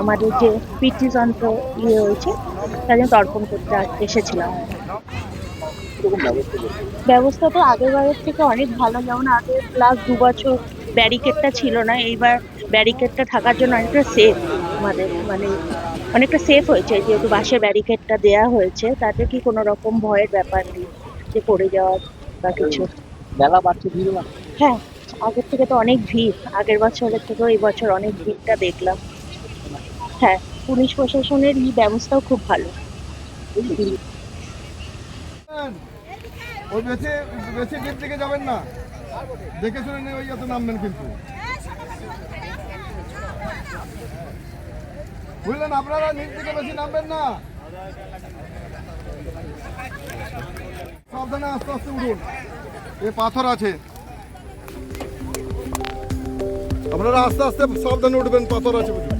আমাদের যে পিতৃযন্ত্র ইয়ে হয়েছে তার জন্য তর্পণ করতে এসেছিলাম। ব্যবস্থা তো আগেরবারের থেকে অনেক ভালো যেমন আগে প্লাস দু বছর ব্যারিকেডটা ছিল না এইবার ব্যারিকেডটা থাকার জন্য অনেকটা সেফ আমাদের মানে অনেকটা সেফ হয়েছে যেহেতু বাসে ব্যারিকেডটা দেওয়া হয়েছে তাতে কি কোনো রকম ভয়ের ব্যাপার নেই যে পড়ে যাওয়ার বা কিছু। মেলা বাড়ছে ভিড় হ্যাঁ আগের থেকে তো অনেক ভিড় আগের বছরের থেকেও এই বছর অনেক ভিড়টা দেখলাম। হ্যাঁ পুলিশ প্রশাসনের এই ব্যবস্থাও খুব ভালো। ওই বেশি বেশি ডিপ দিকে যাবেন না। দেখে শুনে নিয়ে ওই এত নামবেন কিন্তু। বুঝলেন, আপনারা নিচ দিকে বেশি নামবেন না। সাবধানে আস্তে আস্তে উঠুন। এ পাথর আছে। আপনারা আস্তে আস্তে সাবধানে উঠবেন, পাথর আছে বুঝুন